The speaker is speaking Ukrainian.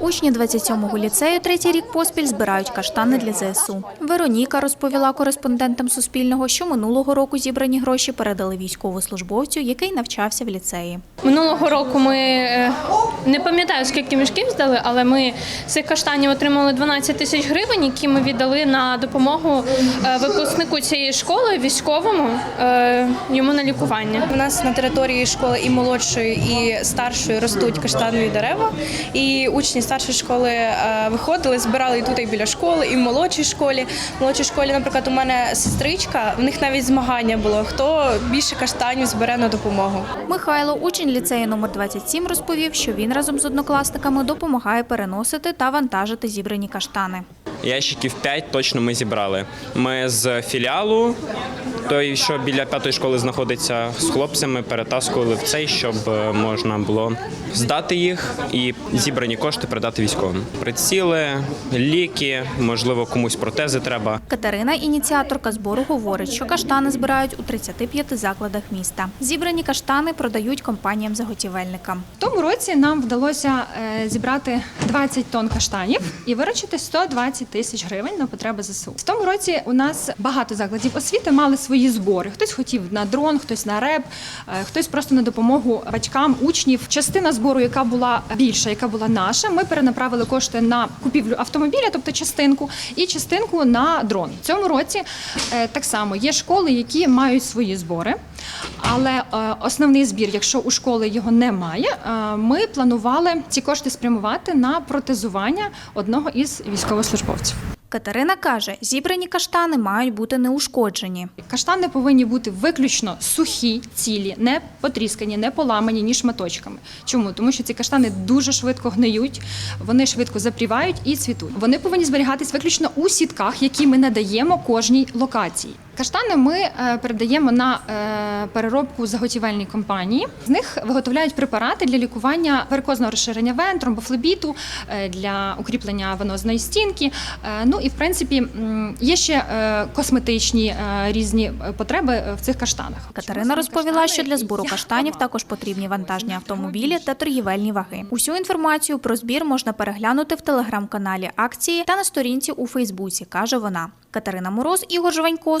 Учні 27-го ліцею третій рік поспіль збирають каштани для ЗСУ. Вероніка розповіла кореспондентам Суспільного, що минулого року зібрані гроші передали військовослужбовцю, який навчався в ліцеї. Минулого року ми е, не пам'ятаю, скільки мішків здали, але ми цих каштанів отримали 12 тисяч гривень, які ми віддали на допомогу е, випускнику цієї школи, військовому, е, йому на лікування. У нас на території школи і молодшої, і старшої ростуть каштанові дерева. І учні старшої школи е, виходили, збирали і тут, і біля школи, і в молодшій школі. В молодшій школі, наприклад, у мене сестричка, в них навіть змагання було. Хто більше каштанів збере на допомогу. Михайло, учень ліцею номер 27, розповів, що він разом з однокласниками допомагає переносити та вантажити зібрані каштани. Ящиків 5 точно ми зібрали. Ми з філіалу, той, що біля п'ятої школи знаходиться, з хлопцями перетаскували в цей, щоб е, можна було здати їх і зібрані кошти передати військовим. Приціли, ліки, можливо, комусь протези треба. Катерина, ініціаторка збору, говорить, що каштани збирають у 35 закладах міста. Зібрані каштани продають компаніям-заготівельникам. В тому році нам вдалося е, зібрати 20 тонн каштанів і виручити 120 тисяч гривень на потреби ЗСУ. В тому році у нас багато закладів освіти мали свої збори. Хтось хотів на дрон, хтось на реп, е, хтось просто на допомогу батькам, учнів. Частина збору, яка була більша, яка була наша, ми перенаправили кошти на купівлю автомобіля, тобто частинку, і частинку на дрон. В цьому році е, так само є школи, які мають свої збори. Але е, основний збір, якщо у школи його немає, е, ми планували ці кошти спрямувати на протезування одного із військовослужбовців. Катерина каже, зібрані каштани мають бути неушкоджені. Каштани повинні бути виключно сухі, цілі, не потріскані, не поламані ні шматочками. Чому? Тому що ці каштани дуже швидко гниють, вони швидко запрівають і цвітуть. Вони повинні зберігатись виключно у сітках, які ми надаємо кожній локації. Каштани ми е, передаємо на е, переробку заготівельній компанії. З них виготовляють препарати для лікування варикозного розширення вен, тромбофлебіту, е, для укріплення венозної стінки. Ну і в принципі є ще косметичні різні потреби в цих каштанах. Катерина розповіла, що для збору каштанів також потрібні вантажні автомобілі та торгівельні ваги. Усю інформацію про збір можна переглянути в телеграм-каналі акції та на сторінці у Фейсбуці, каже вона. Катерина Мороз, Ігор Жванько,